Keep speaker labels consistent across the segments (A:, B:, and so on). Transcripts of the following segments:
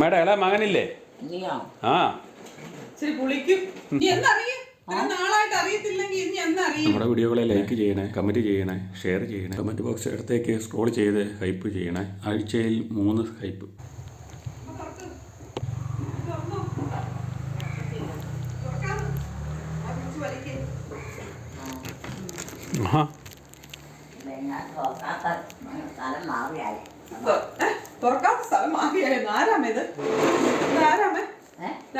A: അമ്മയുടെ ഇളയ മകനില്ലേ? ആ. നമ്മുടെ വീഡിയോകളെ ലൈക്ക് ചെയ്യണേ കമന്റ് ചെയ്യണേ ഷെയർ ചെയ്യണേ കമന്റ് ബോക്സ് ഇടത്തേക്ക് സ്ക്രോൾ ചെയ്ത് ഹൈപ്പ് ചെയ്യണേ. ആഴ്ചയിൽ മൂന്ന് ഹൈപ്പ് ആ
B: തുറക്കാത്ത സ്ഥലം മാറിയായിരുന്നു ആരാമേത് ആരാമേ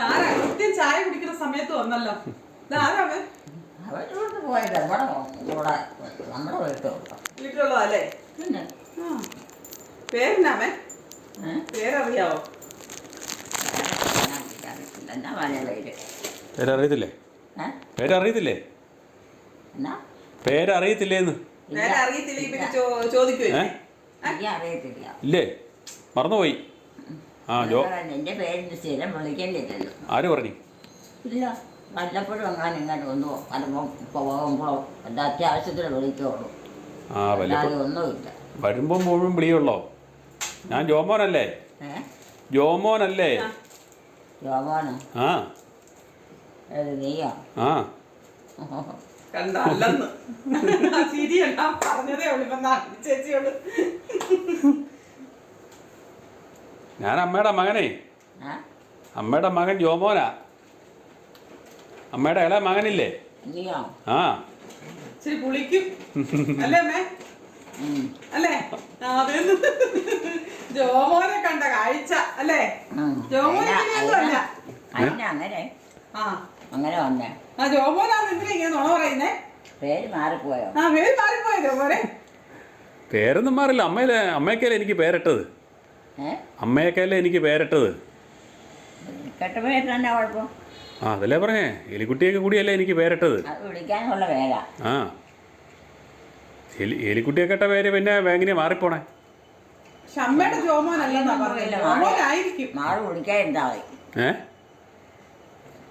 B: ആരാ കൃത്യം ചായ കുടിക്കുന്ന സമയത്ത് വന്നല്ലോ. ആരാമേ
C: പോയത് നമ്മുടെ
B: വീട്ടിലുള്ളതല്ലേ
C: പിന്നെ.
B: പേരെന്നാമേ? പേരറിയാവോ?
A: പേരറിയത്തില്ലേ? പേരറിയത്തില്ലേ? പേരറിയത്തില്ലേന്ന്? ഇല്ലേ? മറന്നുപോയി. ആ ജോ.
C: എന്റെ പേരിന് സ്ഥിരം വിളിക്കണ്ടില്ലല്ലോ
A: ആര് പറഞ്ഞു?
C: ഇല്ല. വല്ലപ്പോഴും അങ്ങനെ ഇങ്ങോട്ട് ഒന്നോ വരുമ്പോൾ പോകുമ്പോഴോ എന്റെ അത്യാവശ്യത്തിന് വിളിക്കുള്ളൂ.
A: ആ വല്ല
C: അല്ലാതെ ഒന്നുമില്ല.
A: വരുമ്പം മുഴുവൻ വിളിയുള്ളോ? ഞാൻ ജോമോനല്ലേ? ജോമോനല്ലേ?
C: ജോമോനോ?
A: ആ.
C: നീയോ?
A: ആ.
B: കണ്ട അല്ലെന്ന്. ആ ചിരിയെല്ലാം പറഞ്ഞതേ ഉള്ളൂ. ഇപ്പൊ ചേച്ചിയോട്.
A: ഞാൻ അമ്മയുടെ മകനെ. അമ്മയുടെ മകൻ ജോമോനാ. അമ്മയുടെ ഇല മകനില്ലേ? ആ.
B: പുളിക്കും. അല്ലേ അമ്മേ? അല്ലേ? ആ, ജോമോനെ കണ്ട കാഴ്ച അല്ലേ?
C: ജോമോനെ അങ്ങനെ.
B: ആ.
C: അങ്ങനെ വന്നേ.
B: ആ ജോമോനാണ് എന്തിനാ ഇങ്ങനെ നുണ പറയുന്നേ?
C: പേര് മാറിപ്പോയോ?
B: ആ പേര് മാറിപ്പോയ ജോമോനെ?
A: പേരൊന്നും മാറില്ല. അമ്മയിലെ അമ്മയ്ക്കല്ലേ എനിക്ക് പേരിട്ടത്? അമ്മയൊക്കെയല്ലേ എനിക്ക് പേരിട്ടത്? ആ അതല്ലേ പറഞ്ഞേ? എലിക്കുട്ടിയൊക്കെ കൂടിയല്ലേ എനിക്ക് പേരിട്ടത്? ആ എലി എലിക്കുട്ടിയൊക്കെ ഇട്ട പേര് പിന്നെ ബാങ്കിനെ മാറിപ്പോണേ.
B: ജോമോനല്ലെന്നാ പറഞ്ഞില്ല ജോമോനായിരിക്കും.
C: മാറ് വിളിക്കാതിരുന്നാ മതി
A: ഏ?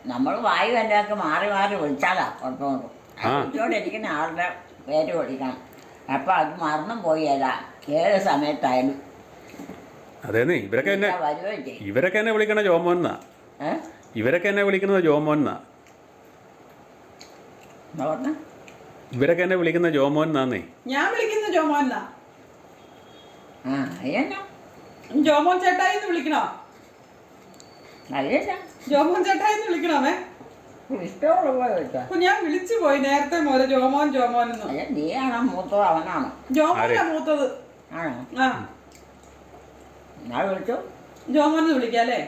C: നമ്മൾ വായു വല്ലതൊക്കെ മാറി മാറി വിളിച്ചാലാ കുഴപ്പമൊന്നും ആളുടെ പേര് വിളിക്കണം. അപ്പം അത് മറന്നും പോയല്ല ഏത് സമയത്തായാലും.
A: അതേന്നേ. ഇവരൊക്കെ എന്നെ
C: വിളിച്ചാ വരുകയും ചെയ്യും
A: ഇവരൊക്കെ എന്നെ വിളിക്കണ ജോമോൻ എന്നാ
C: ഏ?
A: ഇവരൊക്കെ എന്നെ വിളിക്കുന്നത് ജോമോൻ എന്നാ ഇവരൊക്കെ എന്നെ വിളിക്കുന്ന ജോമോൻ എന്നാന്നേ
B: ഞാൻ വിളിക്കുന്ന ജോമോ
C: ആ അയ്യന്നാ
B: ജോമോൻ ചേട്ടായി എന്ന് വിളിക്കണോ?
C: അയ്യന്നാ
B: ജോമോൻ ചേട്ടായി എന്ന് വിളിക്കണോമേ
C: ഇഷ്ടമുള്ള പോലെ
B: അപ്പൊ ഞാൻ വിളിച്ചു പോയി നേരത്തെ മുതൽ ജോമോൻ ജോമോൻ എന്ന്.
C: അയ്യ നീയാണോ മൂത്തോ അവനാണോ?
B: ജോമോനാ മൂത്തത്.
C: ആണോ?
B: ആ.
C: ഞാൻ വിളിച്ചോ?
B: ജോമോനെ വിളിക്കാം അല്ലേ?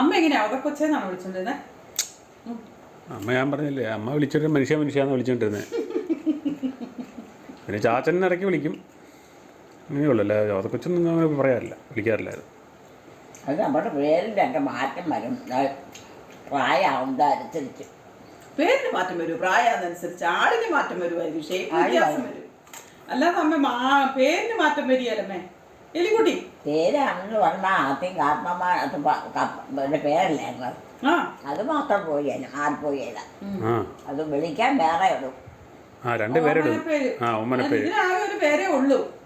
B: അമ്മ എങ്ങനെയാ? അവതക്കൊച്ചേന്നാണ് വിളിച്ചോണ്ടിരുന്നത്
A: അമ്മ ഞാൻ പറഞ്ഞില്ലേ അമ്മ വിളിച്ചിട്ട് മനുഷ്യ മനുഷ്യാന്ന് വിളിച്ചോണ്ടിരുന്നത് പിന്നെ ചാച്ചൻ ഇടയ്ക്ക് വിളിക്കും. അങ്ങനെയുള്ളൂ അല്ലേ ജോതക്കൊച്ചൊന്നും അങ്ങനെ പറയാറില്ല വിളിക്കാറില്ലായിരുന്നു.
C: അത് നമ്മുടെ പേരിന്റെ എന്റെ മാറ്റം വരും. പ്രായമാവുന്നത് അനുസരിച്ച്.
B: പേരിന് മാറ്റം വരും. പ്രായമനുസരിച്ച് ആടിന് മാറ്റം വരുമായിരിക്കും ഷേപ്പ് വ്യത്യാസം
C: വരും.
B: അല്ലാതെ അമ്മ മാ- പേരിന് മാറ്റം വരികയല്ലമ്മേ എലിക്കുട്ടി.
C: പേരാണെന്ന് പറഞ്ഞാൽ ആദ്യം കാരണന്മാർ അത് പേരല്ലായിരുന്നു
B: ആ.
C: അത് മാത്രം
A: ആ.
C: അത് വിളിക്കാൻ വേറെ ഇടും
A: ആ രണ്ട് പേരിടും. ആ ഉമ്മനപ്പേര്
B: ഇതിനാകെ ഒരു പേരേ ഉള്ളൂ.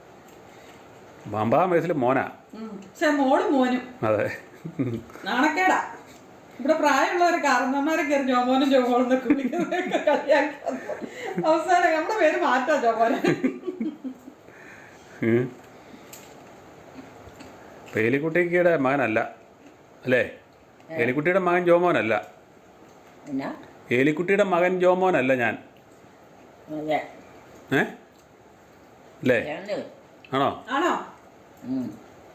A: വയസ്സിൽ മോനാ.
B: മോളും മോനും.
A: അതെ.
B: നാണക്കേടാ. ഇവിടെ പ്രായമുള്ളവരെ കാരണന്മാരെ കയറി ജോമോനും ജോമോളും എന്നൊക്കെ വിളിക്കുന്നതൊക്കെ കളിയാക്കുന്നത്. അവസാനം നമ്മുടെ പേര് മാറ്റാം ജോമോനെ.
A: പേലിക്കുട്ടിയുടെ മകനല്ല അല്ലേ? പേലിക്കുട്ടിയുടെ മകൻ ജോമോനല്ല. ഏലിക്കുട്ടിയുടെ മകൻ ജോമോനല്ല ഞാൻ. ഏ? അല്ലേ? ആണോ?
B: ആണോ.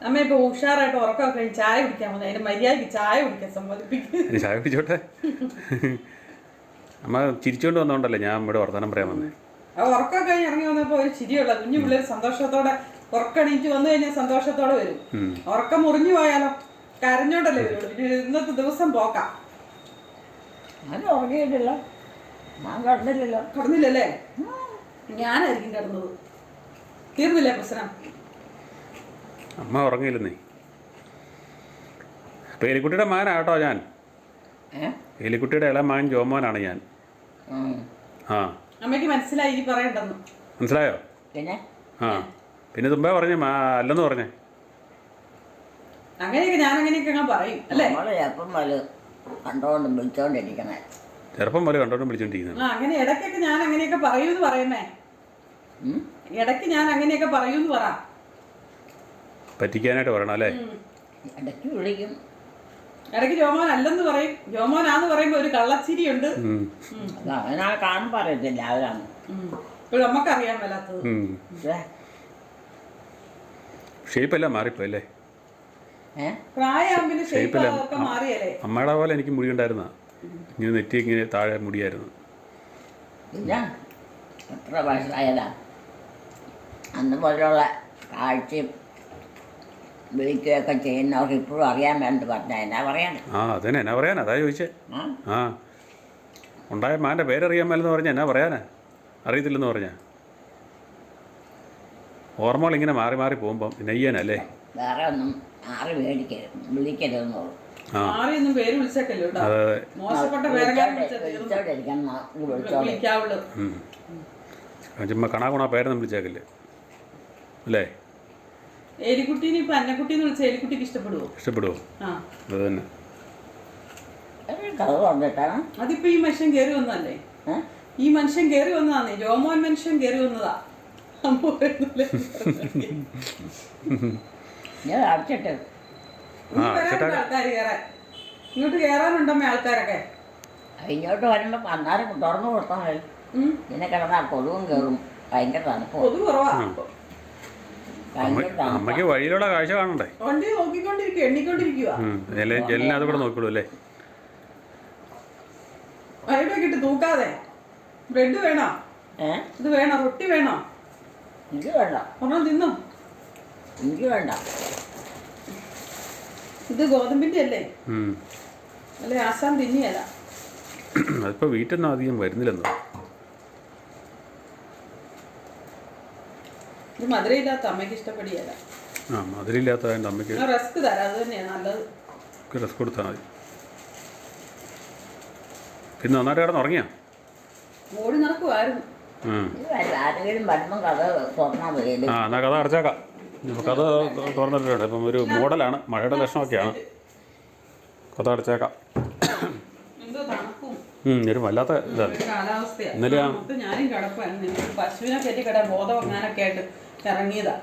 B: അമ്മ ഇപ്പൊ ഉഷാറായിട്ട് ഉറക്കമൊക്കെ കഴിഞ്ഞ് ചായ കുടിക്കാൻ വന്നു. അതിന് മര്യാദയ്ക്ക് ചായ കുടിക്കാൻ സമ്മതിപ്പിക്കും.
A: ചായ കുടിച്ചോട്ടെ? അമ്മ ചിരിച്ചോണ്ട് വന്നോണ്ടല്ലേ ഞാൻ ഇവിടെ വർത്തമാനം പറയാൻ വന്നേ.
B: ആ ഉറക്കമൊക്കെ കഴിഞ്ഞ് ഇറങ്ങി വന്നപ്പോ ഒരു ചിരിയുള്ള കുഞ്ഞു പിള്ളേർ സന്തോഷത്തോടെ ഉറക്കണീറ്റ് വന്നു കഴിഞ്ഞാൽ സന്തോഷത്തോടെ വരും. ഉറക്കം മുറിഞ്ഞു പോയാലോ? കരഞ്ഞോണ്ടല്ലേ വരുള്ളൂ. പിന്നെ ഇന്നത്തെ ദിവസം പോക്കാം.
C: ഞാൻ ഉറങ്ങിയിട്ടില്ല. ഞാൻ കടന്നില്ലല്ലോ.
B: കടന്നില്ലല്ലേ? ഞാനായിരിക്കും കിടന്നത്. തീർന്നില്ലേ പ്രശ്നം?
A: അമ്മ ഉറങ്ങിയില്ലെന്നേ അപ്പൊ എലിക്കുട്ടിയുടെ മകനാട്ടോ ഞാൻ.
C: ഏ?
A: എലിക്കുട്ടിയുടെ ഇളം മകൻ ജോമോനാണ് ഞാൻ. ആ.
B: അമ്മയ്ക്ക് മനസ്സിലായി പറയണ്ടെന്ന്.
A: മനസ്സിലായോ?
C: പിന്നെ?
A: ആ. പിന്നെ തുമ്പേ പറഞ്ഞു അല്ലെന്ന് പറഞ്ഞേ.
B: അങ്ങനെയൊക്കെ ഞാൻ അങ്ങനെയൊക്കെ പറയും അല്ലേ?
C: എപ്പം വല്ല കണ്ടോണ്ടും വിളിച്ചോണ്ടിരിക്കണേ.
A: ചെറുപ്പം കണ്ടോണ്ടും വിളിച്ചോണ്ടിരിക്കുന്നത്
B: അങ്ങനെ ഇടയ്ക്കൊക്കെ ഞാൻ അങ്ങനെയൊക്കെ പറയൂന്ന്. പറയുന്നേ? ഇടയ്ക്ക് ഞാൻ അങ്ങനെയൊക്കെ പറയൂന്ന് പറ.
A: പറ്റിക്കാനായിട്ട് പറയണം അല്ലേ.
C: ഇടയ്ക്ക് വിളിക്കും.
B: ഇടയ്ക്ക് ജോമോൻ അല്ലെന്ന് പറയും. ജോമോനാന്ന് പറയുമ്പോ ഒരു
C: കള്ളച്ചിരി ഉണ്ട് അറിയത്തില്ല അവരാണ്
B: നമുക്കറിയാൻ മേലാത്തത്.
C: പക്ഷേ
A: ഷേപ്പെല്ലാം മാറിപ്പോ അല്ലേ?
B: പ്രായമാകുമ്പോൾ ഷേപ്പ്
A: ഷേപ്പില്ല.
B: ഒക്കെ മാറിയല്ലേ?
A: അമ്മയുടെ പോലെ എനിക്ക് മുടി ഉണ്ടായിരുന്ന. ഇങ്ങനെ നെറ്റി ഇങ്ങനെ താഴെ മുടിയായിരുന്നു.
C: എത്ര വയസ്സായതാ? അന്ന് പോലെയുള്ള കാഴ്ചയും വിളിക്കുകയൊക്കെ ചെയ്യുന്നവർക്ക് ഇപ്പോഴും അറിയാൻ വേണ്ടി പറഞ്ഞാൽ എന്നാ പറയാൻ?
A: ആ അതന്നെ. എന്നാ പറയാനാ അതാ ചോദിച്ചേ.
C: ആ?
A: ആ. ഉണ്ടായ മാന്റെ പേരറിയാൻ മേലെന്ന് പറഞ്ഞാൽ എന്നാ പറയാനാ? അറിയത്തില്ലെന്ന് പറഞ്ഞാ. ഓർമ്മകൾ ഇങ്ങനെ മാറി മാറി പോകുമ്പം നെയ്യാനല്ലേ?
C: വേറെ ഒന്നും ആറ് മേടിക്കരുത് വിളിക്കരുതെന്നുള്ളൂ
A: ആ.
B: ആരെയൊന്നും പേര് വിളിച്ചേക്കല്ലോ കേട്ടോ?
A: അതെ അതെ.
B: മോശപ്പെട്ട പേരെങ്കിലും വിളിച്ചാൽ തീർന്നു.
C: വിളിച്ചോണ്ടിരിക്കണം. വിളിച്ചോളെ
B: വിളിക്കാവുള്ളൂ
A: ഉം. ചുമ്മാ കണാകുണ പേരൊന്നും വിളിച്ചേക്കില്ലേ? അല്ലേ?
B: എലിക്കുട്ടീനെ ഇപ്പൊ അന്നക്കുട്ടിന്ന് വിളിച്ച എലിക്കുട്ടിക്ക് ഇഷ്ടപ്പെടുവോ?
A: ഇഷ്ടപ്പെടുവോ?
B: ആ.
A: അത് തന്നെ.
C: കഥ പറഞ്ഞിട്ടാണ്
B: അതിപ്പോ ഈ മനുഷ്യൻ കയറി വന്നതല്ലേ? ഈ മനുഷ്യൻ കയറി വന്നതാന്നേ. ജോമോൻ മനുഷ്യൻ കയറി വന്നതാ. അമ്മ?
C: ഞാൻ അടച്ചിട്ട്.
B: ഇനി വരാനുണ്ട് ആൾക്കാര് കയറാൻ? ഇങ്ങോട്ട് കയറാനുണ്ടമ്മേ ആൾക്കാരൊക്കെ?
C: ഇങ്ങോട്ട് വരുമ്പോൾ അന്നേരം തുറന്നു കൊടുത്താൽ മതി.
B: ഉം.
C: പിന്നെ കിടന്നാൽ കൊതുവും കയറും ഭയങ്കര തണുപ്പ്
B: കൊതു കുറവാ
A: അമ്മയ്ക്ക് വഴിയിലുള്ള കാഴ്ച കാണണ്ടേ. ജല ജലിനകത്ത് കൂടെ നോക്കിക്കോളൂ അല്ലേ?
B: തൂക്കാതെ. ബ്രെഡ് വേണോ? ഇത് വേണോ? റൊട്ടി വേണോ?
C: എനിക്ക് വേണ്ട.
B: ഒരെണ്ണം തിന്നോ.
C: എനിക്ക് വേണ്ട.
B: ഇത് ഗോതമ്പിന്റെ അല്ലേ?
A: അല്ലേ
B: അല്ലെ ആസാം തിന്നിയല്ല
A: അതിപ്പോ വീട്ടിൽ നിന്ന് അധികം വരുന്നില്ലെന്നോ?
B: ഇത് മധുരയില്ലാത്ത അമ്മയ്ക്ക് ഇഷ്ടപ്പെടിയല്ല.
A: ആ അമ്മയ്ക്ക്
B: ഞാൻ റസ്ക് തരാം. അത് തന്നെയാണ് നല്ലത്.
A: ഡ്രസ് കൊടുത്താൽ മതി. പിന്നെ നന്നായിട്ട് കിടന്ന് ഉറങ്ങിയാ?
B: ഓടി നടക്കുമായിരുന്നു
C: ഇത് വല്ല- ആരെങ്കിലും വരുമ്പം കഥ തുറന്നാൽ മതി
A: ആ എന്നാൽ കഥ അടച്ചേക്കാം. ഇപ്പോൾ കഥ തുറന്നിട്ടുണ്ട്. ഇപ്പം ഒരു മോഡലാണ് മഴയുടെ ലക്ഷണമൊക്കെയാണ്. കഥ അടച്ചേക്കാം.
B: എന്തോ തണുപ്പും.
A: ഉം, ഒരു വല്ലാത്ത ഇതാണ്.
B: ഒരു കാലാവസ്ഥയാണ് മൊത്തം ഞാനും കിടപ്പായിരുന്നു പശുവിനെ പറ്റി കിടാൻ ബോധം അങ്ങനൊക്കെ ആയിട്ട് ഇറങ്ങിയതാ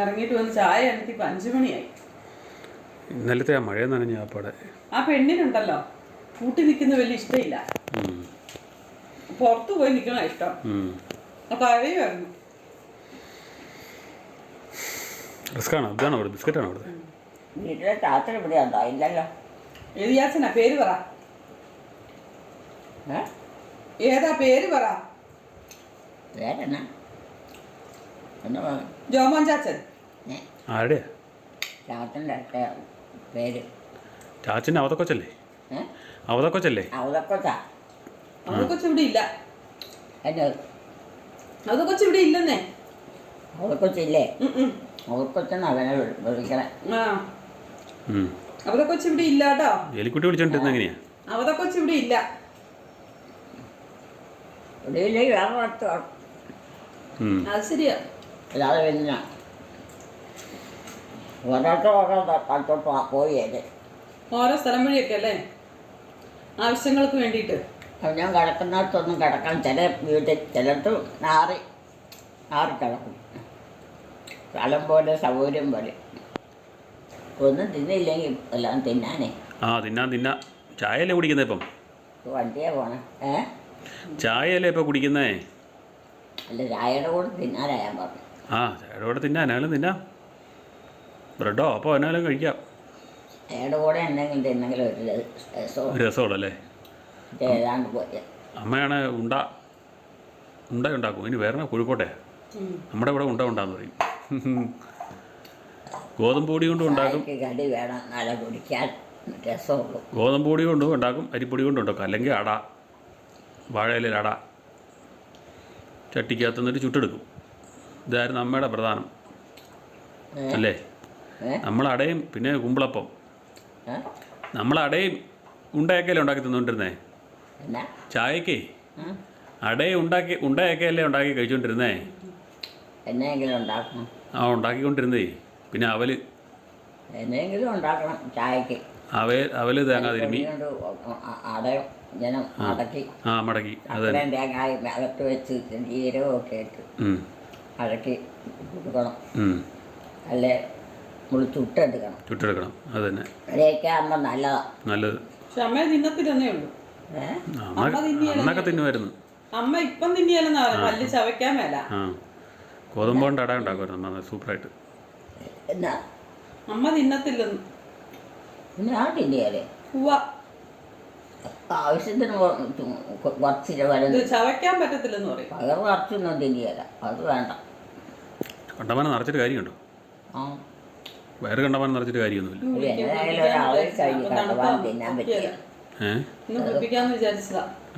B: ഇറങ്ങിയിട്ട് വന്ന് ചായ അനത്തി ഇപ്പം അഞ്ചു മണിയായി.
A: ഇന്നലത്തെ ആ മഴ നനഞ്ഞ ആ പടെ.
B: ആ പെണ്ണിനുണ്ടല്ലോ. കൂട്ടി നിൽക്കുന്ന വലിയ ഇഷ്ടമില്ല. പുറത്തു പോയി നിൽക്കണ ഇഷ്ടം. അപ്പൊ അറിയുമായിരുന്നു
A: റിസ്ക്കാണ്? ഇതാണ് അവിടെ? ബിസ്ക്കറ്റാണ് അവിടെ?
C: വീട്ടിലെ രാത്രി ഇവിടെ ഉണ്ടോ ഇല്ലല്ലോ.
B: എലിയാച്ചനാ പേര് പറ.
C: ഏ?
B: ഏതാ പേര് പറ?
C: വേറെന്നാ എന്നാ പറ-
B: ജോമോൻ ചാച്ചൻ.
A: ആരുടെയാ
C: ചാത്തന്റെ പേര്.
A: ചാച്ചന്റെ അവതക്കൊച്ചല്ലേ?
C: ഏ?
A: അവതക്കൊച്ചല്ലേ?
C: അവതൊക്കെ
B: അത് കൊച്ചു ഇവിടെ ഇല്ല.
C: എന്റെ
B: അത് കൊച്ചു ഇവിടെ ഇല്ലെന്നേ
C: അവതൊക്കൊച്ചില്ലേ?
B: ഉം, ഉം.
C: അവതൊക്കൊച്ചെന്ന് അവനെ വിളി- വിളിക്കണേ.
B: ആ.
A: ഉം.
B: അവതെ കൊച്ചു ഇവിടെ ഇല്ല കേട്ടോ
A: എലിക്കുട്ടി വിളിച്ചോണ്ടിരുന്ന എങ്ങനെയാ?
B: അവതെ കൊച്ചു ഇവിടെ ഇല്ല
C: ഇവിടെയില്ലെങ്കിൽ വേറെ അടുത്ത് കാണും.
A: ഉം.
B: അത് ശരിയാ.
C: അല്ലാതെ പിന്നെ ഓരോരുത്തർ ഓരോ സ്ഥലത്തോട്ട്
B: സ്ഥലം വഴിയൊക്കെ അല്ലേ? ആവശ്യങ്ങൾക്ക് വേണ്ടിയിട്ട്.
C: അപ്പം ഞാൻ കിടക്കുന്നിടത്തൊന്നും കിടക്കാൻ ചില വീട്ടിൽ ചിലടത്ത് നാറി നാറി കിടക്കും. സ്ഥലം പോലെ സൗകര്യം പോലെ. ഒന്നും തിന്നില്ലെങ്കിൽ എല്ലാം തിന്നാനേ.
A: ആ തിന്നാ തിന്നാ. ചായയല്ലേ കുടിക്കുന്നേ ഇപ്പം?
C: വണ്ടിയെ പോണേ. ഏ?
A: ചായയല്ലേ ഇപ്പം കുടിക്കുന്നേ?
C: അല്ല ചായയുടെ കൂടെ തിന്നാനായാൻ പറഞ്ഞു.
A: ആ ചായയുടെ കൂടെ തിന്നാ എന്നാലും തിന്നാം. ബ്രെഡോ അപ്പോൾ എന്നാലും കഴിക്കാം.
C: കൂടെ എന്തെങ്കിലും തിന്നെങ്കിലും ഒരു
A: രസമുള്ളല്ലേ
C: ഏതാണ്ട് പോയി.
A: അമ്മയാണ് ഉണ്ട. ഉണ്ട ഉണ്ടാക്കും. ഇനി വേറെ കോഴിക്കോട്ടെ. നമ്മുടെ ഇവിടെ ഉണ്ട ഉണ്ടാന്ന് പറയും. ഗോതമ്പ് പൊടി കൊണ്ടും ഉണ്ടാക്കും.
C: കടി വേണം. നല്ല കുടിക്കാൻ രസമുള്ളൂ.
A: ഗോതമ്പ് പൊടി കൊണ്ടും ഉണ്ടാക്കും. അരിപ്പൊടി കൊണ്ടും ഉണ്ടാക്കും. അല്ലെങ്കിൽ അട. വാഴയിലയിൽ അട. ചട്ടിക്കകത്ത് നിന്നിട്ട് ചുട്ടെടുക്കും. ഇതായിരുന്നു അമ്മയുടെ പ്രധാനം? അല്ലേ? നമ്മളടയും പിന്നെ കുമ്പിളപ്പം. നമ്മളടയും ഉണ്ടയൊക്കെയല്ലേ ഉണ്ടാക്കി തിന്നുകൊണ്ടിരുന്നേ ചായക്ക്? അടയും ഉണ്ടാക്കി ഉണ്ടയൊക്കെയല്ലേ ഉണ്ടാക്കി കഴിച്ചുകൊണ്ടിരുന്നേ
C: എന്നെങ്കിലും ഉണ്ടാക്കണം.
A: ആ ഉണ്ടാക്കിക്കൊണ്ടിരുന്നേ. പിന്നെ അവൽ?
C: എന്തെങ്കിലും ഉണ്ടാക്കണം ചായക്ക്.
A: അവ അവൽ തേങ്ങ തിരുമ്മി. ആ. മടക്കി. അതെ
C: തേങ്ങ അകത്ത് വെച്ച് ജീരകവും ഒക്കെ ഇട്ട്.
A: ഉം,
C: അടക്കി കൊടുക്കണം.
A: നല്ല
C: അല്ലെ നമ്മൾ ചുട്ടെടുക്കണം.
A: ചുട്ടെടുക്കണം. അത് തന്നെ.
C: അതൊക്കെ ആകുമ്പോൾ നല്ലതാണ്
A: നല്ലത്.
B: പക്ഷെ അമ്മയെ തിന്നത്തില്ലെന്നേ ഉള്ളൂ.
A: അമ്മ അന്നൊക്കെ തിന്നുമായിരുന്നു.
B: അമ്മ ഇപ്പം തിന്നിയാലെന്നാ പറയുന്നത്. പല്ല് ചവയ്ക്കാൻ മേല.
A: ആ. ഗോതമ്പ് കൊണ്ട് അട ഉണ്ടാക്കുമായിരുന്നു അമ്മ. സൂപ്പറായിട്ട്.
C: എന്നാ?
B: അമ്മ തിന്നത്തില്ലെന്ന്.
C: പിന്നെ തിന്നിയാലേ?
B: ഉവ്വ.
C: ആവശ്യത്തിന് കുറച്ച്
B: ചവയ്ക്കാൻ പറ്റത്തില്ലെന്ന് പറയും.
C: പകർ കുറച്ചൊന്നും തിന്നിയല്ല അത് വേണ്ട.
A: കണ്ടമാനം നിറച്ചിട്ട് കാര്യമുണ്ടോ?
C: ആ.
A: വയറ് കണ്ടമാനം നിറച്ചിട്ട് കാര്യമൊന്നുമില്ല.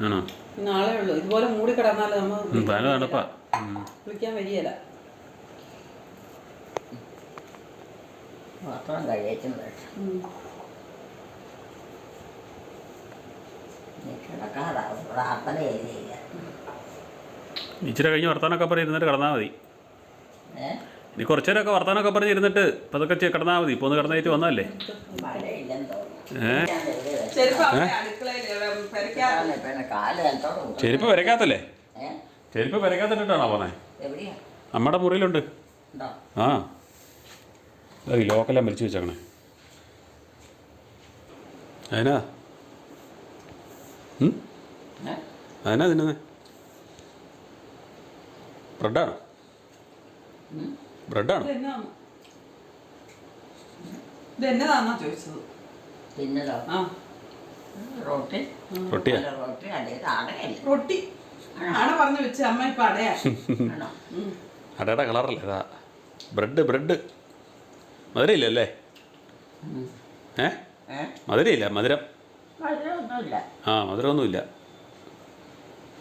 A: ആണോ?
B: നാളെ ഉള്ളൂ. ഇതുപോലെ മൂടി കിടന്നാലേ നമ്മൾ
A: ഉം, തല തണുപ്പാ. ഉം.
B: കുളിക്കാൻ വരികയില്ല.
C: പാത്രം കഴിയച്ചും വേണ്ട പ്രാർത്ഥന ചെയ്തില്ല
A: ഇച്ചിരി കഴിഞ്ഞ് വർത്താനൊക്കെ പറയുന്നിട്ട് ഇരുന്നിട്ട് കിടന്നാൽ മതി. ഇനി കുറച്ചു നേരമൊക്കെ വർത്താനൊക്കെ പറഞ്ഞിരുന്നിട്ട് പതൊക്കെ ചെ- കിടന്നാൽ മതി. ഇപ്പോൾ ഒന്ന് കിടന്നേറ്റ് വന്നതല്ലേ.
B: ചെരുപ്പ്
C: വരക്കാത്തല്ലേ.
A: ചെരുപ്പ് വരക്കാത്തിട്ടാണോ പോന്നെ?
C: എവിടെയാ?
A: നമ്മുടെ മുറിയിലുണ്ട്. ആ. ഈ ലോക്കെല്ലാം വലിച്ചു വെച്ചേക്കണേ. അതിനാ അതിനാ തിന്നുന്നേ ബ്രെഡാണോ. ബ്രെഡാണോ?
B: ഇതെന്നതാന്നാ ചോദിച്ചത്?
C: തിന്നതോ?
B: ആ.
C: റൊട്ടി.
A: റൊട്ടിയാ?
C: അല്ല റൊട്ടി അല്ലേ? ഇത് അടയല്ലേ
B: റൊട്ടി. ആണ് പറഞ്ഞു വെച്ച അമ്മ ഇപ്പൊ അടയാ.
C: ആണോ?
B: ഉം.
A: അടയുടെ കളറല്ലേ ഇതാ ബ്രെഡ് ബ്രെഡ്. മധുരയില്ലല്ലേ?
C: ഉം.
A: ഏ?
C: ഏ?
A: മധുരയില്ല മധുരം.
C: മധുരമൊന്നുമില്ല.
A: ആ മധുരമൊന്നുമില്ല.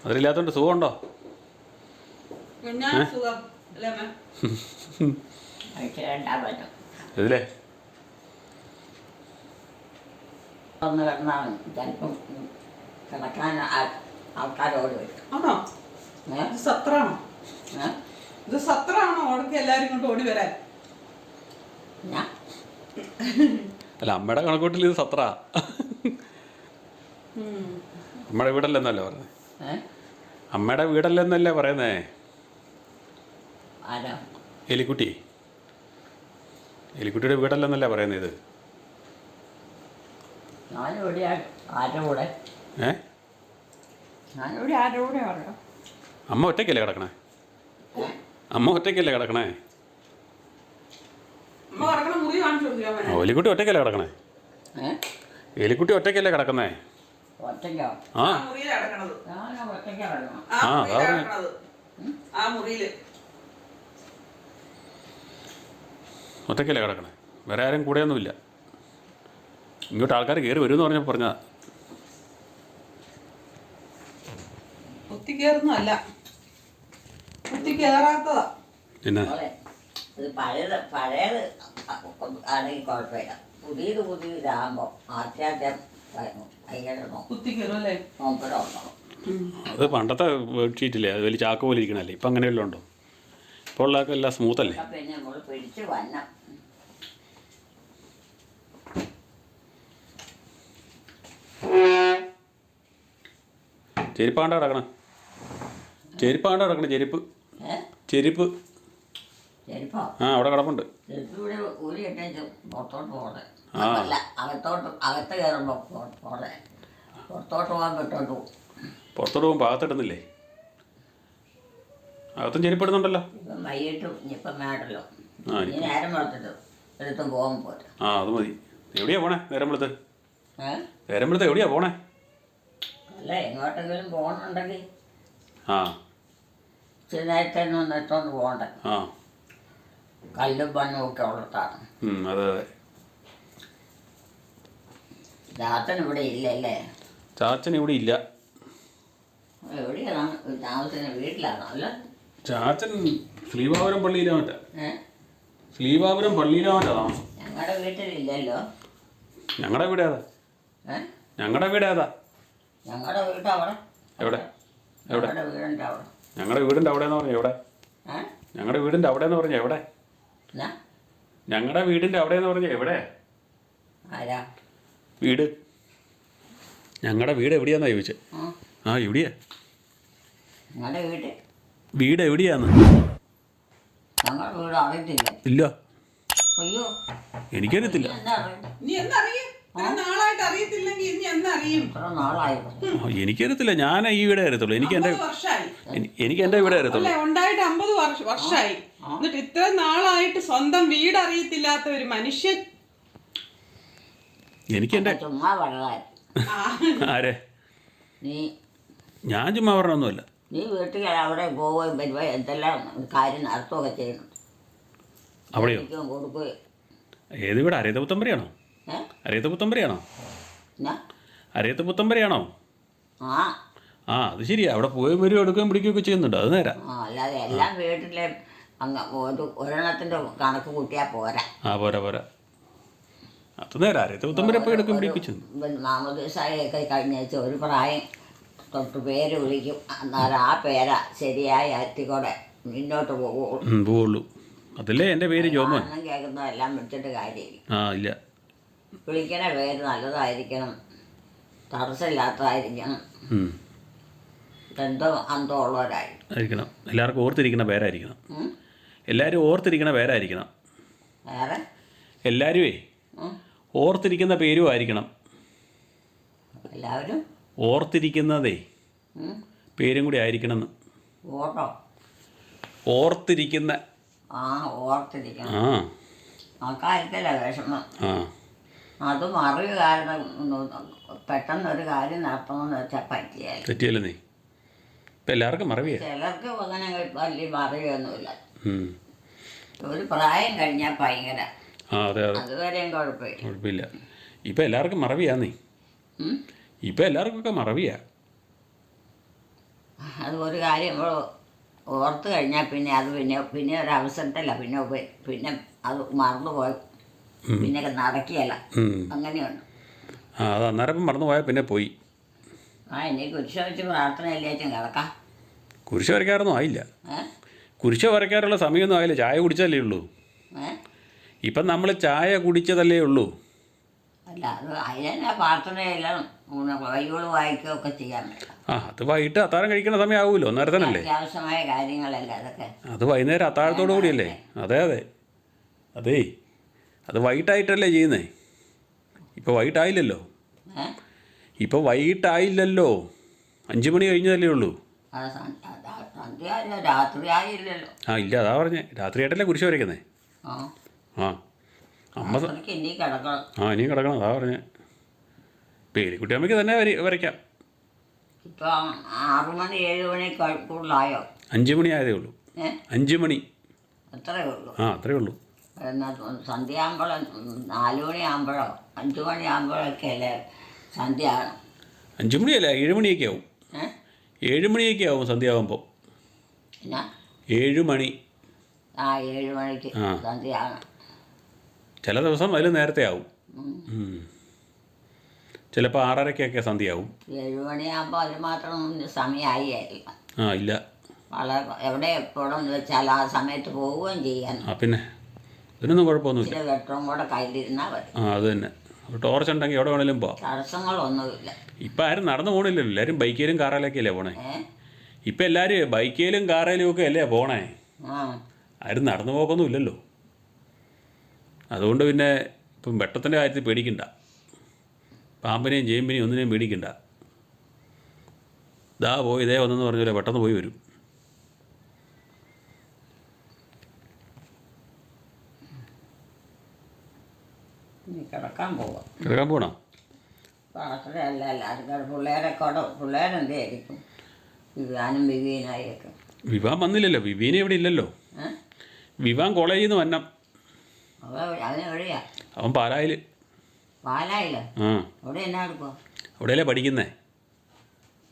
A: മധുരമില്ലാത്തതുകൊണ്ട് സുഖമുണ്ടോ?
B: പിന്നെ സുഖം.
C: ഒന്ന് കിടന്നാൽ ചിലപ്പം കിടക്കാൻ ആൾക്കാരോട് വരും.
B: ആണോ? ഇത് ഇത് ഓടക്ക് എല്ലാവരും ഇങ്ങോട്ട് ഓടി വരാൻ?
C: ഞാൻ?
A: അല്ല അമ്മയുടെ കണക്കൂട്ടിൽ ഇത് സത്ര. അമ്മയുടെ വീടല്ലെന്നല്ലേ
C: പറഞ്ഞേ?
A: അമ്മയുടെ വീടല്ലെന്നല്ലേ പറയുന്നേ?
C: ആരാ?
A: എലിക്കുട്ടി. എലിക്കുട്ടിയുടെ വീടല്ലെന്നല്ലേ പറയുന്നത് ഇത്?
C: ഞാനിവിടെ ആ- ആരുടെ കൂടെ?
A: ഏ?
C: ഞാനിവിടെ ആരുടെ കൂടെ പറയാം
A: അമ്മ ഒറ്റയ്ക്കല്ലേ കിടക്കണേ? അമ്മ ഒറ്റയ്ക്കല്ലേ കിടക്കണേ? എലിക്കുട്ടി ഒറ്റയ്ക്കല്ലേ കിടക്കണേ? എലിക്കുട്ടി ഒറ്റയ്ക്കല്ലേ കിടക്കുന്നേ ആ.
B: ആ അതാ കിടക്കണത്.
C: ആ ഒറ്റയ്ക്ക് കിടക്കണം
B: ആ
A: ആ,
B: മുറിയിലാ
A: അതാ
B: കിടക്കണത് ആ മുറിയിൽ
A: ഒറ്റയ്ക്കല്ലേ കിടക്കണേ? വേറെ ആരും കൂടെയൊന്നുമില്ല ഇങ്ങോട്ട് ആൾക്കാർ കയറി വരുമെന്ന് പറഞ്ഞാൽ പറഞ്ഞാ
B: കുത്തി കയറുന്നതല്ല കുത്തി കയറാത്തതാ
A: പിന്നെ?
C: ഇത് പഴയത് പഴയത് ആണെങ്കിൽ കുഴപ്പമില്ല. പുതിയത് പുതിയതാകുമ്പോൾ
A: അത് പണ്ടത്തെ ബെഡ്ഷീറ്റില്ലേ അത് വലിയ ചാക്ക് പോലെ ഇരിക്കണല്ലേ? ഇപ്പം അങ്ങനെയല്ലോ ഉണ്ടോ? ഇപ്പോൾ ഉള്ളതൊക്കെ എല്ലാം സ്മൂത്തല്ലേ
C: പിന്നെ നമ്മൾ പിടിച്ച് വന്നം.
A: ചെരുപ്പാണ്ട കിടക്കണം. ചെരുപ്പാണ്ട കിടക്കണം ചെരുപ്പ്. ചെരുപ്പ്. ആ അവിടെ കിടപ്പുണ്ട്.
C: പുറത്തോട്ട് പോകാൻ
A: പാകത്തിടുന്നില്ലേ പോകുമ്പോൾ അകത്തിടുന്നില്ലേ? അകത്തും ചെരുപ്പിടുന്നുണ്ടല്ലോ. ആ, അത് മതി. എവിടെയാ പോണേ? നേരം വെളുത്ത്. നേരം വെളുത്ത് എവിടെയാ പോണേ?
C: അല്ല? എങ്ങോട്ടെങ്കിലും പോകണുണ്ടെങ്കിൽ
A: ആ.
C: ഇച്ചിരി നേരത്തെ ഒന്ന് എടുത്തോണ്ട് പോകണ്ടേ.
A: ആ.
C: കല്ലും മണ്ണും ഒക്കെ ഉള്ളതാണ്.
A: ഉം, അതെ അതെ.
C: രാത്രി ഇവിടെ ഇല്ലല്ലേ?
A: ചാച്ചൻ ഇവിടെ ഇല്ല.
C: എവിടെയാണ്? താമസിക്കുന്ന വീട്ടിലാണോ? അല്ല.
A: ചാച്ചൻ ശ്രീബാപുരം പള്ളിയിലാ മറ്റേ
C: ഏ?
A: ശ്രീബാപുരം പള്ളിയിലാ മറ്റാ താമസം.
C: ഞങ്ങളുടെ വീട്ടിലില്ലല്ലോ.
A: ഞങ്ങളുടെ വീട് ഏതാ?
C: ഏ?
A: ഞങ്ങളുടെ വീട് ഏതാ?
C: ഞങ്ങളുടെ വീട് അവിടെ
A: എവിടെ? എവിടെ?
C: ഞങ്ങളുടെ വീടിന്റെ അവിടെ
A: ഞങ്ങളുടെ വീടിന്റെ അവിടെയെന്ന് പറഞ്ഞാൽ എവിടെ?
C: ഏ?
A: ഞങ്ങളുടെ വീടിന്റെ അവിടെയെന്ന് പറഞ്ഞു എവിടെ?
C: എന്നാ?
A: ഞങ്ങളുടെ വീടിന്റെ അവിടെയെന്ന് പറഞ്ഞാൽ എവിടെ?
C: ആരാ?
A: വീട്. ഞങ്ങളുടെ വീട് എവിടെയാന്നാ ചോദിച്ചത്
C: ആ.
A: ആ എവിടെയാ
C: വീട്?
A: വീട് എവിടെയാന്ന്?
C: ഞങ്ങളുടെ വീട് അറിയത്തില്ല.
A: ഇല്ല.
C: അയ്യോ.
A: എനിക്കറിയത്തില്ല.
C: എന്താ അറിയും?
B: നീ എന്നറിയും ഇത്ര നാളായിട്ട് അറിയത്തില്ലെങ്കിൽ ഇനി എന്നറിയും
C: നാളായി
A: എനിക്കറിയത്തില്ല. ഞാൻ ഈ വീടേ അറിയത്തുള്ളൂ. എനിക്ക്
B: എന്റെ വർഷമായി
A: എനിക്ക് എന്റെ വീടേ അറിയത്തുള്ളൂ.
B: അല്ലെ ഉണ്ടായിട്ട് അമ്പത് വർഷ വർഷമായി എന്നിട്ട് ഇത്ര നാളായിട്ട് സ്വന്തം വീട് അറിയത്തില്ലാത്ത ഒരു മനുഷ്യൻ.
A: എനിക്ക് എന്റെ
C: ചുമ്മാ
A: ആരെ?
C: നീ
A: ഞാൻ ചുമ്മാ പറഞ്ഞൊന്നുമല്ല
C: നീ വീട്ടിൽ അവിടെ പോവുകയും വരുവോ എന്തെല്ലാം കാര്യം നടത്തുകയൊക്കെ ചെയ്യുന്നു
A: അവിടെയോ?
C: കൊടുക്കുകയോ.
A: ഏത് വീട്? അരയത്ത പുത്തമ്പരയാണോ?
C: ഏ
A: അരയത്ത പുത്തമ്പരയാണോ? അരയത്ത് പുത്തമ്പരിയാണോ?
C: ആ.
A: അത് ശരിയാ. അവിടെ പോയി വരും എടുക്കുകയും പിടിക്കുകയൊക്കെ ചെയ്യുന്നുണ്ട്. അത് നേരാ.
C: ആ അല്ലാതെ എല്ലാ വീട്ടിലെ അങ്ങ് ഒരു ഒരെണ്ണത്തിന്റെ കണക്ക് കൂട്ടിയാൽ പോരാ.
A: ആ പോരാ പോരാ. അത് നേരാ. അരയത്ത് പുത്തമ്പര പോയി എടുക്കുകയും പിടിക്കുകയും ചെയ്യുന്നു.
C: ഒരു പ്രായം തൊട്ട് പേര് വിളിക്കും. എന്നാൽ ആ പേരാ ശരിയായ അത്തിക്കൂടെ മുന്നോട്ട് പോകുള്ളൂ
A: പോവുള്ളൂ. അതല്ലേ എന്റെ പേര് ജോമോൻ?
C: കേൾക്കുന്നതെല്ലാം വിളിച്ചിട്ട് കാര്യമില്ല.
A: ആ ഇല്ല.
C: വിളിക്കണ പേര് നല്ലതായിരിക്കണം. തടസ്സമില്ലാത്തതായിരിക്കണം. എന്തോ അന്തമുള്ളവരായി.
A: ആയിരിക്കണം. എല്ലാവർക്കും ഓർത്തിരിക്കുന്ന പേരായിരിക്കണം? എല്ലാവരും ഓർത്തിരിക്കുന്ന പേരായിരിക്കണം.
C: വേറെ?
A: എല്ലാവരുമേ ഓർത്തിരിക്കുന്ന പേരും ആയിരിക്കണം.
C: എല്ലാവരും?
A: ഓർത്തിരിക്കുന്നതേ? പേരും കൂടി ആയിരിക്കണം എന്ന് ഓർത്തിരിക്കുന്ന.
C: ആ ഓർത്തിരിക്കണം.
A: ആ.
C: ആ കാര്യത്തില്ല വിഷമം.
A: ആ.
C: അതും അറിവ് കാരണം പെട്ടെന്നൊരു കാര്യം നടത്തണമെന്ന് വെച്ചാൽ പറ്റിയാൽ
A: തെറ്റിയല്ലേ നീ? ഇപ്പം എല്ലാവർക്കും മറവിയാ
C: ചിലർക്ക് അങ്ങനെ വലിയ
A: മറവിയൊന്നുമില്ല.
C: ഒരു പ്രായം കഴിഞ്ഞാൽ ഭയങ്കര.
A: ആ അതെ അതെ.
C: അതുവരെയും കുഴപ്പമില്ല.
A: കുഴപ്പമില്ല. ഇപ്പം എല്ലാവർക്കും മറവിയാ നീ?
C: ഉം?
A: ഇപ്പം എല്ലാവർക്കും ഒക്കെ മറവിയാ?
C: അത് ഒരു കാര്യം നമ്മൾ ഓർത്ത് കഴിഞ്ഞാൽ പിന്നെ അത് പിന്നെ പിന്നെ ഒരു അവസരത്തില്ല പിന്നെ പിന്നെ അത് മറന്നുപോയി. പിന്നെ നടക്കിയല്ല
A: ഉം.
C: അങ്ങനെയുണ്ട്.
A: ആ അത് അന്നേരം മറന്നുപോയാൽ പിന്നെ പോയി.
C: ആ ഇനി കുരിശ വെച്ച് പ്രാർത്ഥനയില്ലേച്ചും കിടക്കാം.
A: കുരിശ് വരയ്ക്കാറൊന്നും ആയില്ല. കുരിശ് വരയ്ക്കാറുള്ള സമയമൊന്നും ആയില്ല. ചായ കുടിച്ചല്ലേ ഉള്ളൂ. ഇപ്പം നമ്മൾ ചായ കുടിച്ചതല്ലേ ഉള്ളൂ.
C: അല്ല അത് അതിനെ പ്രാർത്ഥനയെല്ലാം വൈകൾ വായിക്കുകയൊക്കെ ചെയ്യാൻ
A: ആ അത് വൈകിട്ട് അത്താഴം കഴിക്കുന്ന സമയമാവുമല്ലോ. അന്നേരത്തനല്ലേ
C: അത്യാവശ്യമായ കാര്യങ്ങളല്ലേ അതൊക്കെ.
A: അത് വൈകുന്നേരം അത്താഴത്തോടു കൂടിയല്ലേ? അതെ അതെ. അതേ. അത് വൈകിട്ടായിട്ടല്ലേ ചെയ്യുന്നേ? ഇപ്പോൾ വൈകിട്ടായില്ലല്ലോ. ഇപ്പോൾ വൈകിട്ടായില്ലല്ലോ. അഞ്ച് മണി കഴിഞ്ഞതല്ലേ ഉള്ളൂ. ആ ഇല്ല അതാ പറഞ്ഞേ. രാത്രിയായിട്ടല്ലേ കുരിശ് വരയ്ക്കുന്നേ?
C: ആ.
A: അമ്മ ആ ഇനിയും കിടക്കണം അതാ പറഞ്ഞേ. പേരിക്കുട്ടിയമ്മയ്ക്ക് തന്നെ വരി വരയ്ക്കാം. അഞ്ചു മണി ആയതേ ഉള്ളൂ. അഞ്ചു മണി. ആ അത്രേ ഉള്ളൂ.
C: എന്നാൽ സന്ധ്യയാകുമ്പോഴും നാലു മണിയാകുമ്പോഴോ അഞ്ചു മണിയാകുമ്പോഴൊക്കെ അല്ലേ സന്ധ്യ
A: അഞ്ചു മണിയല്ല ഏഴ് മണിയൊക്കെ ആവും. ഏഴ് മണിയൊക്കെ ആവും സന്ധ്യയാകുമ്പോൾ
C: പിന്നെ
A: ഏഴ് മണി.
C: ആ ഏഴ് മണിക്ക് സന്ധ്യയാണ്
A: ചില ദിവസം അതിൽ നേരത്തെ ആവും. ചിലപ്പോൾ ആറരയ്ക്കൊക്കെ സന്ധ്യയാവും.
C: ഏഴ് മണിയാകുമ്പോൾ അതിന് മാത്രം സമയമായി
A: ആ ഇല്ല.
C: വളരെ എവിടെ എപ്പോഴും വെച്ചാൽ ആ സമയത്ത് പോവുകയും ചെയ്യാൻ.
A: ആ പിന്നെ ഇതിനൊന്നും കുഴപ്പമൊന്നുമില്ല.
C: ഇച്ചിരി വെട്ടവും കൂടെ കയ്യിലിരുന്നാൽ മതി.
A: ആ അത് തന്നെ. ടോർച്ച് ഉണ്ടെങ്കിൽ എവിടെ വേണേലും പോവാം.
C: തടസ്സങ്ങളൊന്നുമില്ല.
A: ഇപ്പം ആരും നടന്നു പോകണില്ലല്ലോ എല്ലാവരും ബൈക്കിലും കാറിലൊക്കെ അല്ലേ പോണേ?
C: ഏ?
A: ഇപ്പം എല്ലാവരും ബൈക്കിലും കാറിലും ഒക്കെ അല്ലേ പോണേ?
C: ആ.
A: ആരും നടന്നു പോക്കൊന്നും ഇല്ലല്ലോ. അതുകൊണ്ട് പിന്നെ ഇപ്പം വെട്ടത്തിന്റെ കാര്യത്തിൽ പേടിക്കണ്ട. പാമ്പിനെയും ചേമ്പിനെയും ഒന്നിനെയും പേടിക്കണ്ട. ഇതാ പോയി ഇതേ വന്നെന്ന് പറഞ്ഞാൽ പെട്ടെന്ന് പോയി വരും.
C: കിടക്കാൻ പോവാം.
A: കിടക്കാൻ പോണോ?
C: പ്രാർത്ഥനയല്ല എല്ലാവരും കൂടെ പിള്ളേരൊക്കെ കൂടെ പിള്ളേരെന്തേ ആയിരിക്കും? വിവാനും വിവീനായൊക്കെ
A: വിവാൻ വന്നില്ലല്ലോ. വിവീന ഇവിടെ ഇല്ലല്ലോ.
C: വിവാഹം
A: വിവാൻ കോളേജിൽ നിന്ന് വന്നം അവൻ പാലായിൽ
C: അവിടെ
A: അവിടെയല്ലേ പഠിക്കുന്നേ?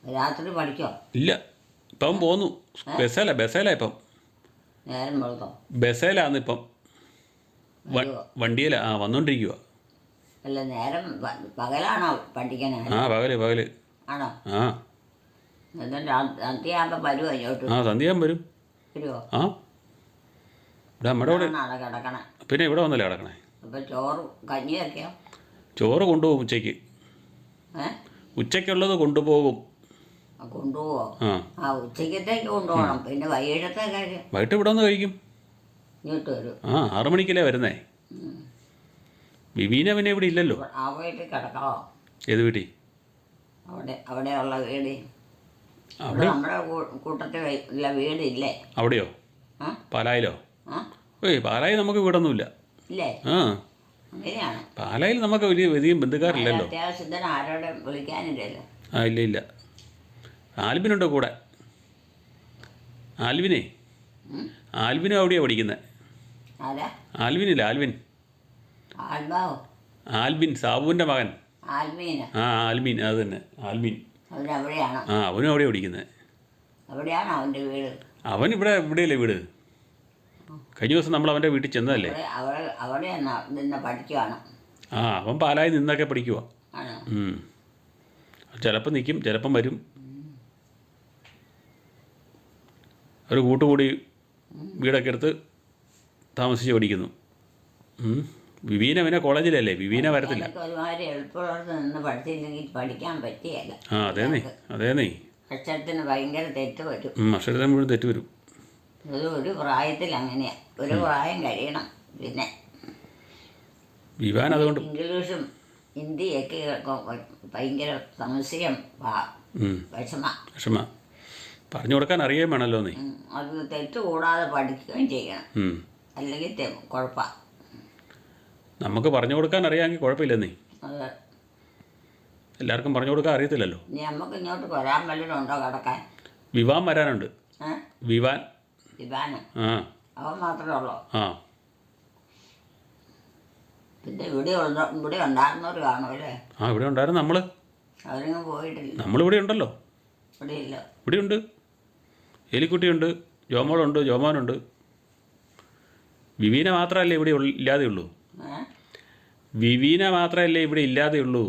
C: രാത്രി പഠിക്കോ?
A: ഇല്ല. ഇപ്പം പോന്നു. ബസ്സേല ബസ്സേല ഇപ്പം. ബസ്സേലാന്ന് ഇപ്പം.
C: വണ്ടിയല്ല
A: വണ്ടിയില. ആ വന്നോണ്ടിരിക്കുക
C: അല്ല നേരം പകലാണോ പഠിക്കണേ?
A: ആ പകൽ പകൽ.
C: ആണോ?
A: ആ.
C: എന്നിട്ട് സന്ധ്യയാകുമ്പോൾ വരുമോ ഇങ്ങോട്ട്?
A: ആ വരും.
C: വരുമോ
A: ആ. ഇവിടെ നമ്മുടെ കൂടെ
C: ആണോ അവിടെ കിടക്കണേ?
A: പിന്നെ ഇവിടെ വന്നല്ലേ കിടക്കണേ?
C: അപ്പോൾ ചോറും കഞ്ഞിയൊക്കെയോ?
A: ചോറ് കൊണ്ടുപോകും ഉച്ചയ്ക്ക്.
C: ഉച്ചക്കുള്ളത്
A: ഉച്ചയ്ക്കുള്ളത് കൊണ്ടുപോകും.
C: ആ, കൊണ്ടുപോവോ?
A: ആ.
C: ആ ഉച്ചക്കത്തേക്ക് കൊണ്ടുപോകണം. പിന്നെ വൈകിട്ടത്തെ കാര്യം
A: വൈകിട്ട് ഇവിടെ വന്ന് കഴിക്കും.
C: ഇങ്ങോട്ട് വരും.
A: ആ ആറു മണിക്കല്ലേ വരുന്നേ. വിവീന പിന്നെ ഇവിടെ ഇല്ലല്ലോ.
C: ആ വീട്ടിൽ കിടക്കാവോ
A: ഏത് വീട്ടിൽ?
C: അവിടെ അവിടെയുള്ള വീട്.
A: അവിടെ?
C: ഇവിടെ നമ്മുടെ കൂ- കൂട്ടത്തിൽ ഉള്ള വീടില്ലേ?
A: അവിടെയോ?
C: ആ?
A: പാലായിലോ?
C: ആ?
A: ഏയ് പാലായിൽ നമുക്ക് വീടൊന്നുമില്ല.
C: ഇല്ലേ?
A: ആ.
C: അങ്ങനെയാണ്.
A: പാലായിൽ നമുക്ക് വലിയ അധികം ബന്ധുക്കാരില്ലല്ലോ.
C: അത്യാവശ്യത്തിന് ആരോടെ വിളിക്കാനില്ലല്ലോ.
A: ആ ഇല്ല ഇല്ല ആൽബിനുണ്ടോ കൂടെ. ആൽവിനെ
C: ഉം?
A: ആൽവിനും അവിടെയാണ് പഠിക്കുന്നത്
C: ആരാ?
A: ആൽവിനില്ല ആൽവിൻ ആൽബിൻ സാബുവിന്റെ മകൻ. ആ ആൽമീൻ അത് തന്നെ ആൽമീൻ ആ അവനും അവിടെ പഠിക്കുന്നത്
C: വീട്.
A: അവൻ ഇവിടെ ഇവിടെയല്ലേ വീട്? കഴിഞ്ഞ ദിവസം നമ്മൾ അവന്റെ വീട്ടിൽ ചെന്നതല്ലേ? ആ അവൻ പാലായി നിന്നൊക്കെ പഠിക്കുക ചിലപ്പം നിൽക്കും ചിലപ്പം വരും. ഒരു കൂട്ടുകൂടി വീടൊക്കെ എടുത്ത് താമസിച്ച് പഠിക്കുന്നു. വിവീന പിന്നെ കോളേജിലല്ലേ? വിവീന വരത്തില്ല.
C: എനിക്ക് ഒരുമാതിരി എളുപ്പമുള്ളത് നിന്ന് പഠിച്ചില്ലെങ്കിൽ പഠിക്കാൻ പറ്റിയല്ല.
A: ആ അതേന്നേ അതേന്നേ
C: അക്ഷരത്തിന് ഭയങ്കര തെറ്റ് വരും.
A: ഉം, അക്ഷരത്തിന് മുഴുവൻ തെറ്റ് വരും.
C: ഇത് ഒരു പ്രായത്തിൽ അങ്ങനെയാ. ഒരു പ്രായം കഴിയണം പിന്നെ.
A: വിവാൻ അതുകൊണ്ട്
C: ഇംഗ്ലീഷും ഹിന്ദിയൊക്കെ ഭയങ്കര സംശയം പാ-
A: ഉം,
C: വിഷമ.
A: വിഷമ. പറഞ്ഞു കൊടുക്കാൻ അറിയാൻ വേണമല്ലോ നീ.
C: ഉം, അത് തെറ്റ് കൂടാതെ പഠിക്കുകയും ചെയ്യണം.
A: ഉം.
C: അല്ലെങ്കിൽ തെ- കുഴപ്പാ.
A: നമുക്ക് പറഞ്ഞു കൊടുക്കാൻ അറിയാമെങ്കിൽ കുഴപ്പമില്ല നീ. എല്ലാവർക്കും പറഞ്ഞു കൊടുക്കാൻ അറിയത്തില്ലല്ലോ.
C: ഇനി നമുക്ക് ഇങ്ങോട്ട് വരാൻ വല്ലതും ഉണ്ടോ കിടക്കാൻ?
A: വിവാൻ വരാനുണ്ട്.
C: ഏ?
A: വിവാൻ. ആ.
C: അവൻ മാത്രമേ ഉള്ളൂ?
A: ആ.
C: പിന്നെ ഇവിടെ ഉള്ള ഇവിടെ ഉണ്ടായിരുന്നവർ കാണുമല്ലേ
A: ആ ഇവിടെ ഉണ്ടായിരുന്നു നമ്മൾ
C: അവരങ്ങ് പോയിട്ടില്ല.
A: നമ്മളിവിടെ ഉണ്ടല്ലോ.
C: ഇവിടെ ഇല്ല.
A: ഇവിടെയുണ്ട് എലിക്കുട്ടിയുണ്ട് ജോമോളുണ്ട് ജോമോനുണ്ട്. വിവീനെ മാത്രമല്ലേ ഇവിടെ ഇല്ലാതെ ഉള്ളൂ
C: ഏ
A: വിവീന മാത്രമല്ലേ ഇവിടെ ഇല്ലാതെ ഉള്ളൂ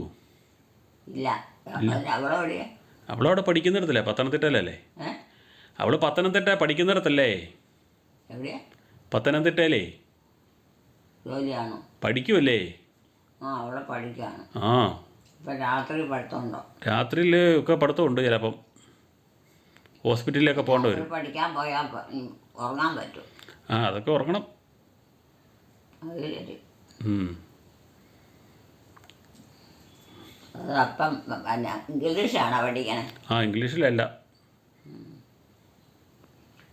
A: അവളവിടെ പഠിക്കുന്നിടത്തല്ലേ? പത്തനംതിട്ടയിലല്ലേ?
C: അവൾ
A: അവൾ പത്തനംതിട്ട പഠിക്കുന്നിടത്തല്ലേ? പത്തനംതിട്ടയിലേ? പഠിക്കുമല്ലേ
C: ആ
A: രാത്രിയിൽ ഒക്കെ പഠിത്തമുണ്ട് ചിലപ്പം. ഹോസ്പിറ്റലിലൊക്കെ പോകേണ്ടി വരും.
C: പഠിക്കാൻ പോയാൽ ഉറങ്ങാൻ പറ്റും.
A: ആ അതൊക്കെ ഉറങ്ങണം
C: അത് ശരി
A: ഉം.
C: അത് അപ്പം പിന്നെ ഇംഗ്ലീഷാണോ പഠിക്കണേ?
A: ആ ഇംഗ്ലീഷിലല്ല.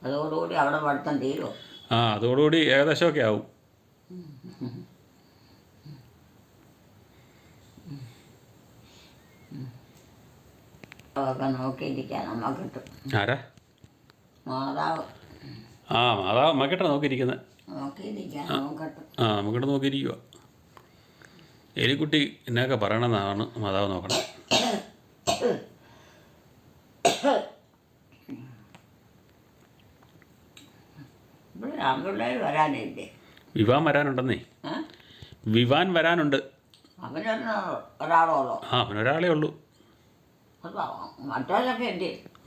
C: അതോടുകൂടി അവിടെ പഠിത്തം തീരുമോ
A: ആ അതോടുകൂടി ഏകദേശമൊക്കെ ആവും.
C: നോക്കിയിരിക്കാൻ കിട്ടും
A: ആരാ?
C: മാതാവ്.
A: ആ അതാ അമ്മക്കിട്ടാ നോക്കിയിരിക്കുന്നത്
C: നോക്കിയിരിക്കാൻ
A: ആ നമുക്കിട്ട് നോക്കിയിരിക്കുക എലിക്കുട്ടി എന്നൊക്കെ പറയണമെന്നാണ് മാതാവ് നോക്കണം
C: വരാനില്ലേ?
A: വിവാൻ വരാനുണ്ടെന്നേ. വിവാൻ വരാനുണ്ട്. ആ അവനൊരാളേ ഉള്ളൂ.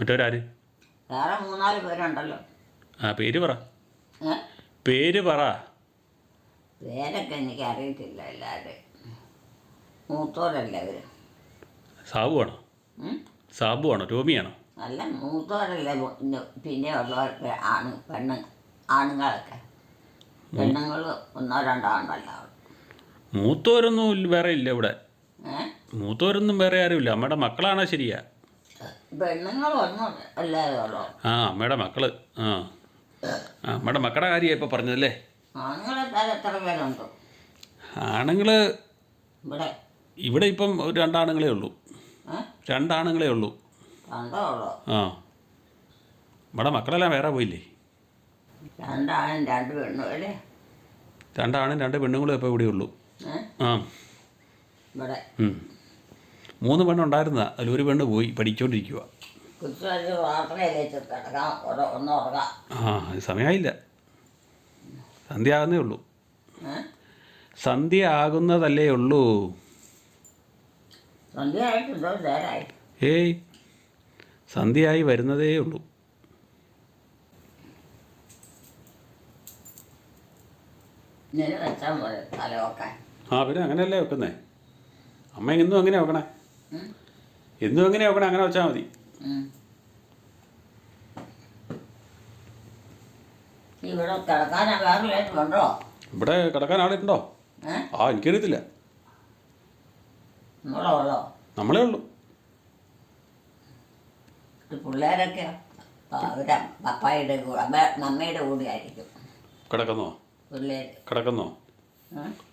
A: മറ്റവരാര്?
C: വേറെ മൂന്നാൽ പേരുണ്ടല്ലോ.
A: ആ പേര് പറ. പേര് പറ.
C: പേരൊക്കെ എനിക്ക് അറിയത്തില്ല എല്ലാവരും മൂത്തോരല്ലേ അവർ
A: സാബുവാണോ സാബുവാണോ രോമിയാണോ
C: അല്ല മൂത്തോരല്ലേ പിന്നെ ഉള്ളവർക്ക് ആണ് പെണ്ണ് ആണുങ്ങളൊക്കെ. പെണ്ണുങ്ങൾ ഒന്നോ രണ്ടോ ഉണ്ടല്ലോ
A: മൂത്തോരൊന്നും വേറെ ഇല്ല ഇവിടെ. മൂത്തോരൊന്നും വേറെ ആരുമില്ല. അമ്മയുടെ മക്കളാണോ ശരിയാ?
C: പെണ്ണുങ്ങൾ ഒന്നും അല്ലാതെ ഉള്ളൂ?
A: ആ അമ്മയുടെ മക്കൾ ആ. അമ്മയുടെ മക്കളുടെ കാര്യമാണ് ഇപ്പോൾ പറഞ്ഞതല്ലേ?
C: ആണുങ്ങൾ വേറെ എത്ര പേരുണ്ട്?
A: ആണുങ്ങൾ
C: ഇവിടെ
A: ഇവിടെ ഇപ്പം ഒരു രണ്ടാണുങ്ങളേ ഉള്ളൂ. രണ്ടാണുങ്ങളേ ഉള്ളൂ. ആ. ഇവിടെ മക്കളെല്ലാം വേറെ പോയില്ലേ?
C: രണ്ടാണും രണ്ട് പെണ്ണും അല്ലേ?
A: രണ്ടാണും രണ്ട് പെണ്ണുങ്ങളും ഇപ്പോൾ ഇവിടെ ഉള്ളൂ. ആ.
C: ഇവിടെ.
A: മൂന്ന് പെണ്ണുണ്ടായിരുന്ന. അതിൽ ഒരു പെണ്ണ് പോയി പഠിച്ചുകൊണ്ടിരിക്കുക
C: ഉറങ്ങാം
A: ആ സമയമായില്ല. സന്ധ്യ ആകുന്നേ ഉള്ളൂ. സന്ധ്യ ആകുന്നതല്ലേ ഉള്ളൂ. ഏയ് സന്ധ്യയായി വരുന്നതേ ഉള്ളൂ. ആ പിന്നെ അങ്ങനെയല്ലേ വെക്കുന്നേ? അമ്മ എന്നും അങ്ങനെ വെക്കണേ. എന്നും എങ്ങനെ വെക്കണേ അങ്ങനെ വെച്ചാൽ മതി.
C: ഇവിടെ കിടക്കാൻ ഏ?
A: ആ എനിക്കറിയത്തില്ല.
C: നമ്മളോ ഉള്ളൂ. ഈ പിള്ളേരൊക്കെ അവരെ പപ്പായുടെ കൂടെ അമ്മ- മമ്മയുടെ കൂടെ ആയിരിക്കും
A: കിടക്കുന്നോ?
C: പിള്ളേർ
A: കിടക്കുന്നോ?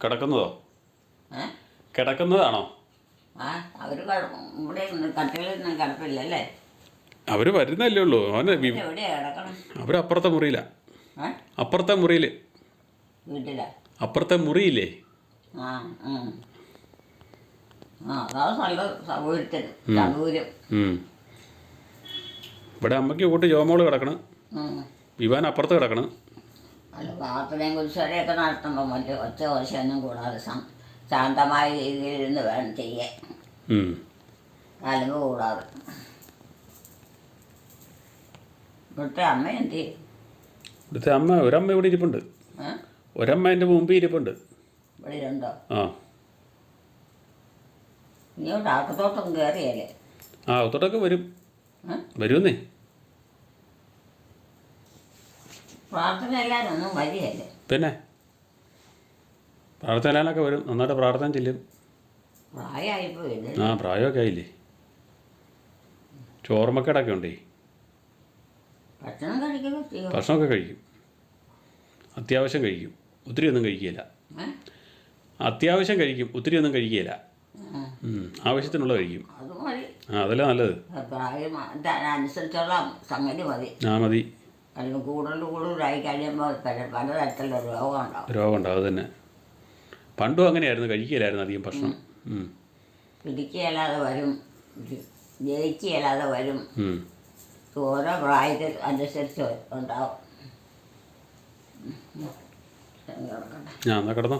A: കിടക്കുന്നതോ? കിടക്കുന്നതാണോ?
C: അവർ ഇവിടെ കിടപ്പില്ലല്ലേ
A: അവർ വരുന്നല്ലേ ഉള്ളൂ. അവന് അവരപ്പുറത്തെ മുറിയിലാ. അപ്പുറത്തെ മുറിയിൽ അപ്പുറത്തെ മുറിയില്ലേ?
C: ആ ഉം. ആ അതാണ് നല്ല സൗകര്യത്തിന് സൗകര്യം
A: ഉം. ഇവിടെ അമ്മയ്ക്ക് കൂട്ടി ജോമോൾ കിടക്കണം. ഇവാൻ അപ്പുറത്ത് കിടക്കണം.
C: അല്ല പ്രാർത്ഥനയും കുരിശുവരെയൊക്കെ നടത്തുമ്പോൾ മറ്റേ ഒച്ച ഓശയൊന്നും കൂടാതെ ശാന്തമായ രീതിയിൽ ഇരുന്ന് വേണം ചെയ്യാൻ.
A: ഉം.
C: കലമ്പ് കൂടാതെ. ഇവിടുത്തെ അമ്മ എന്ത് ചെയ്യും?
A: ഇവിടുത്തെ അമ്മ ഒരമ്മ ഇവിടെ ഇരിപ്പുണ്ട്? ഒരമ്മ എന്റെ മുമ്പിൽ ഇരിപ്പുണ്ട്.
C: ഇവിടെ ഉണ്ടോ
A: ആ.
C: കയറിയല്ലേ
A: ആ ഒത്തോട്ടൊക്കെ വരും? വരുമെന്നേ.
C: പ്രാർത്ഥന എല്ലാവരും ഒന്നും വരികയല്ലേ?
A: പിന്നെ? പ്രാർത്ഥനയിലൊക്കെ വരും. നന്നായിട്ട് പ്രാർത്ഥന ചെല്ലും. ആ പ്രായമൊക്കെ ആയില്ലേ? ചോർമ്മക്കേടൊക്കെ ഉണ്ടേ? ഭക്ഷണമൊക്കെ കഴിക്കും. അത്യാവശ്യം കഴിക്കും. ഒത്തിരി ഒന്നും കഴിക്കുകയില്ല. അത്യാവശ്യം കഴിക്കും. ഒത്തിരി ഒന്നും കഴിക്കുകയില്ല. ആവശ്യത്തിനുള്ള കഴിക്കും
C: അത് മതി.
A: ആ അതല്ല നല്ലത്.
C: പ്രായം അനുസരിച്ചുള്ള സംഗതി മതി.
A: ആ മതി.
C: അല്ലെങ്കിൽ കൂടുതൽ കൂടുതലായി കഴിയുമ്പോൾ പല പലതരത്തിലുള്ള രോഗം ഉണ്ടാവും.
A: അത് തന്നെ. പണ്ടും അങ്ങനെയായിരുന്നു കഴിക്കുകയില്ലായിരുന്നു അധികം ഭക്ഷണം. ഉം,
C: പിടിക്കുകയല്ലാതെ വരും ജയിക്കുകയല്ലാതെ വരും.
A: ഉം.
C: ഓരോ പ്രായത്തിൽ അനുസരിച്ച് ഉണ്ടാവും.
A: ഞാൻ എന്നാൽ കിടന്നോ.